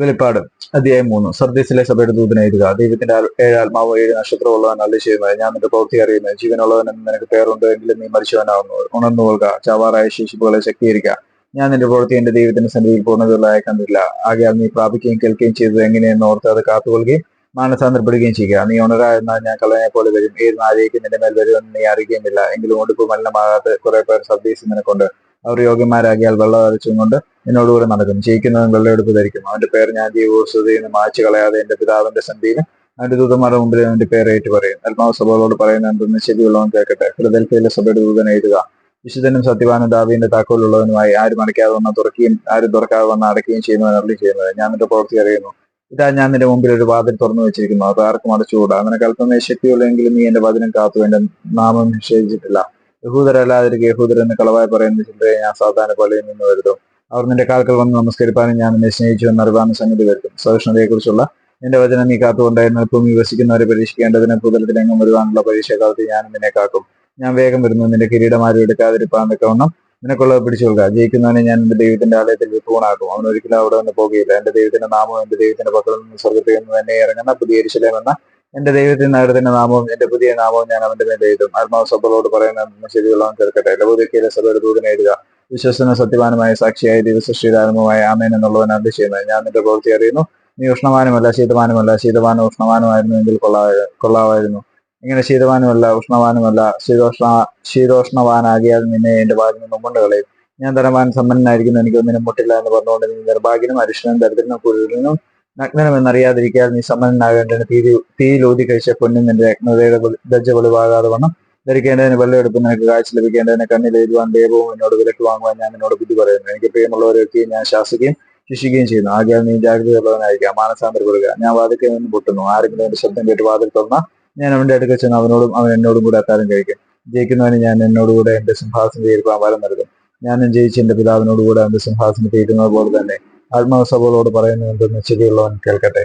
വെളിപ്പാട് അധ്യായം മൂന്ന്. സർദീസിലെ സഭയുടെ ദൂതനെ എഴുതുക. ദൈവത്തിന്റെ ഏഴ് ആത്മാവ് ഏഴ് നക്ഷത്രമുള്ളവൻ അല്ല ചെയ്യുന്നത് ഞാൻ നിന്റെ പ്രവൃത്തി അറിയുന്നത് ജീവനുള്ളവൻ എന്ന് നിനക്ക് പേരുണ്ട്. എങ്കിലും നീ മരിച്ചവനാവുന്നു. ഉണർന്നു കൊള്ളുക ചാവാറായ ശേഷിപ്പുകളെ ശക്തീകരിക്കുക. ഞാൻ നിന്റെ പ്രവൃത്തി എന്റെ ദൈവത്തിന്റെ സന്നിധിയിൽ പൂർണതയുള്ളതായി കണ്ടില്ല ആകയാൽ നീ പ്രാപിക്കുകയും കേൾക്കുകയും ചെയ്തത് എങ്ങനെയെന്ന് ഓർത്ത് അത് കാത്തുകൊള്ളുകയും മാനസാന്തരപ്പെടുകയും ചെയ്യുക. നീ ഉണരാ എന്നാൽ ഞാൻ കള്ളനെ പോലെ വരും. ഏത് നാരേക്ക് നിന്റെ മേൽ വരുമെന്ന് നീ അറിയുകയുമില്ല. എങ്കിലും ഉടുപ്പ് മലിനമാകാതെ കുറെ പേർ സർദീസ് നിനക്കുണ്ട്. അവർ യോഗ്യന്മാരാകിയാൽ വെള്ളം അരച്ചും കൊണ്ട് എന്നോടുകൂടെ നടക്കും ജയിക്കുന്നവൻ വെള്ളയെടുപ്പ് ധരിക്കും അവന്റെ പേര് ഞാൻ ജീവോത്സവതയിൽ നിന്ന് മായ്ച്ചു കളയാതെ എന്റെ പിതാവിന്റെ സന്ധിയിൽ അവന്റെ ദൂതന്മാരുടെ മുമ്പിൽ അവന്റെ പേര് ഏറ്റു പറയും. ആത്മാവ് സഭകളോട് പറയുന്ന എന്തെന്ന് ശരിയുള്ളവൻ കേൾക്കട്ടെ. ഹൃദയത്തിലെ സഭയുടെ ദൂതൻ എഴുതുക വിശുദ്ധനും സത്യവാനും ദാവീന്റെ താക്കോലുള്ളവനുമായി ആരും അടയ്ക്കാതെ വന്ന തുറക്കുകയും ആരും തുറക്കാതെ വന്ന അടയ്ക്കുകയും ചെയ്യുന്നവൻ അരളി ചെയ്യുന്നത് ഞാൻ എന്റെ പ്രവൃത്തി അറിയുന്നു. ഇതാ ഞാൻ നിന്റെ മുമ്പിൽ ഒരു വാതിൽ തുറന്നു വെച്ചിരിക്കുന്നു. അത് ആർക്കും അടച്ചുകൂടാ. അങ്ങനെ കൽപ്പന ശക്തിയുള്ളെങ്കിലും നീ എന്റെ വചനം കാത്തു. എന്റെ നാമം നിഷേധിച്ചിട്ടില്ല. യഹൂദരല്ലാതിരിക്കെ യഹൂദരെന്ന് കളവായി പറയുന്ന ചിന്തയെ ഞാൻ സാധാരണ പോലെ നിന്ന് വരുത്തും അവർ നിന്റെ കാൽക്കൽ വന്ന് നമസ്കരിപ്പാനും ഞാൻ നിന്നെ സ്നേഹിച്ചു എന്ന് അറിവാണ് സംഗതി വരുത്തും. സഹിഷ്ണുതയെക്കുറിച്ചുള്ള എന്റെ വചനം നീ കാത്തുകൊണ്ടായിരുന്നു ഭൂമി വസിക്കുന്നവരെ പരീക്ഷിക്കേണ്ടതിന് പുതലത്തിലെങ്ങും വരുവാനുള്ള പരീക്ഷാകാലത്ത് ഞാൻ നിന്നെ കാക്കും. ഞാൻ വേഗം വരുന്നു നിന്റെ കിരീടമാരും എടുക്കാതിരിപ്പാൻ നിൽക്കവണ്ണം നിനക്കുള്ളത് പിടിച്ചു കൊടുക്കുക ജയിക്കുന്നവനെ ഞാൻ എന്റെ ദൈവത്തിന്റെ ആലയത്തിൽ വിഭവനാക്കും അവൻ ഒരിക്കലും അവിടെ നിന്ന് പോകുകയില്ല. എന്റെ ദൈവത്തിന്റെ നാമവും എന്റെ ദൈവത്തിന്റെ പക്കൽ നിന്ന് സ്വർഗത്തിൽ നിന്ന് തന്നെ ഇറങ്ങുന്ന പുതിയ എരിശിലേം എന്ന എന്റെ ദൈവത്തിന്റെ നഗരത്തിന്റെ നാമവും എന്റെ പുതിയ നാമവും ഞാൻ അവന്റെ മേൽ എഴുതും. ആത്മാവ് സഭകളോട് പറയുന്ന ശരിയുള്ളവൻ കേൾക്കട്ടെ. ലഘുദിക്കയിലെ സഭയുടെ ദൂതനെ എഴുതുക. വിശ്വസന സത്യവാനുമായ സാക്ഷിയായ ദിവസശ്രീയുടെ ആരംഭമായ ആമേൻ എന്നുള്ളവൻ അന്ത് ചെയ്യുന്നത് ഞാൻ നിന്റെ പ്രവൃത്തി അറിയുന്നു. നീ ഉഷ്ണവാനുമല്ല ശീതവാനുമല്ല ശീതവാനും ഉഷ്ണവാനുമായിരുന്നുവെങ്കിൽ കൊള്ളാ കൊള്ളാമായിരുന്നു ഇങ്ങനെ ശീതവാനുമല്ല ഉഷ്ണവാനുമല്ല ശീതോഷ്ണ ശീതോഷ്ണവാനാകിയാൽ നിന്നെ എന്റെ ഭാഗ്യം നിന്ന് കളയും. ഞാൻ ധനവാൻ സമ്പന്നനായിരിക്കുന്നു എനിക്കൊന്നിനും മുട്ടില്ല എന്ന് പറഞ്ഞുകൊണ്ട് നീ നിർഭാഗ്യനും അരിഷ്ടനും ദരിദ്രനും കുരുടനും നഗ്നനും എന്നറിയാതിരിക്കാൻ നീ സമ്പന്നനാകേണ്ടതിന് തീ തീയിലൂതി കഴിച്ച പൊന്നും നിന്റെ ദജ്ജ വെളിവാകാതെ വണ്ണം ധരിക്കേണ്ടതിന് വെള്ളമെടുപ്പ് നിനക്ക് കാഴ്ച ലഭിക്കേണ്ടതിന് കണ്ണിൽ എഴുതുവാൻ ദൈവവും എന്നോട് വിലക്ക് വാങ്ങുവാൻ ഞാൻ എന്നോട് ബുദ്ധി പറയുന്നു. എനിക്ക് പ്രിയമുള്ളവരൊക്കെ ഞാൻ ശാസിക്കുകയും ശിക്ഷിക്കുകയും ചെയ്യുന്നു. ആകെ നീ ജാഗ്രതയുള്ളവനായിരിക്കാം മാനസാന്തരപ്പെടുക ഞാൻ വാതിക്കൽ നിന്ന് പൊട്ടുന്നു. ആരെങ്കിലും എന്റെ ശബ്ദം കേട്ട് വാതിൽ തന്ന ഞാൻ അവന്റെ അടുക്കൽ ചെന്ന് അവനോടും അവൻ എന്നോടും കൂടെ അത്താരം കഴിക്കും. ജയിക്കുന്നവന് ഞാൻ എന്നോടുകൂടെ എന്റെ സിംഹാസനത്തിൽ തീരുവാൻ വരം നൽകും. ഞാനും ജയിച്ച് എന്റെ പിതാവിനോടുകൂടെ അവന്റെ സിംഹാസനത്തിൽ തീരുന്നത് പോലെ തന്നെ ആത്മാവസഭകളോട് പറയുന്നത് എന്തെന്ന് ചെവിയുള്ളവൻ കേൾക്കട്ടെ.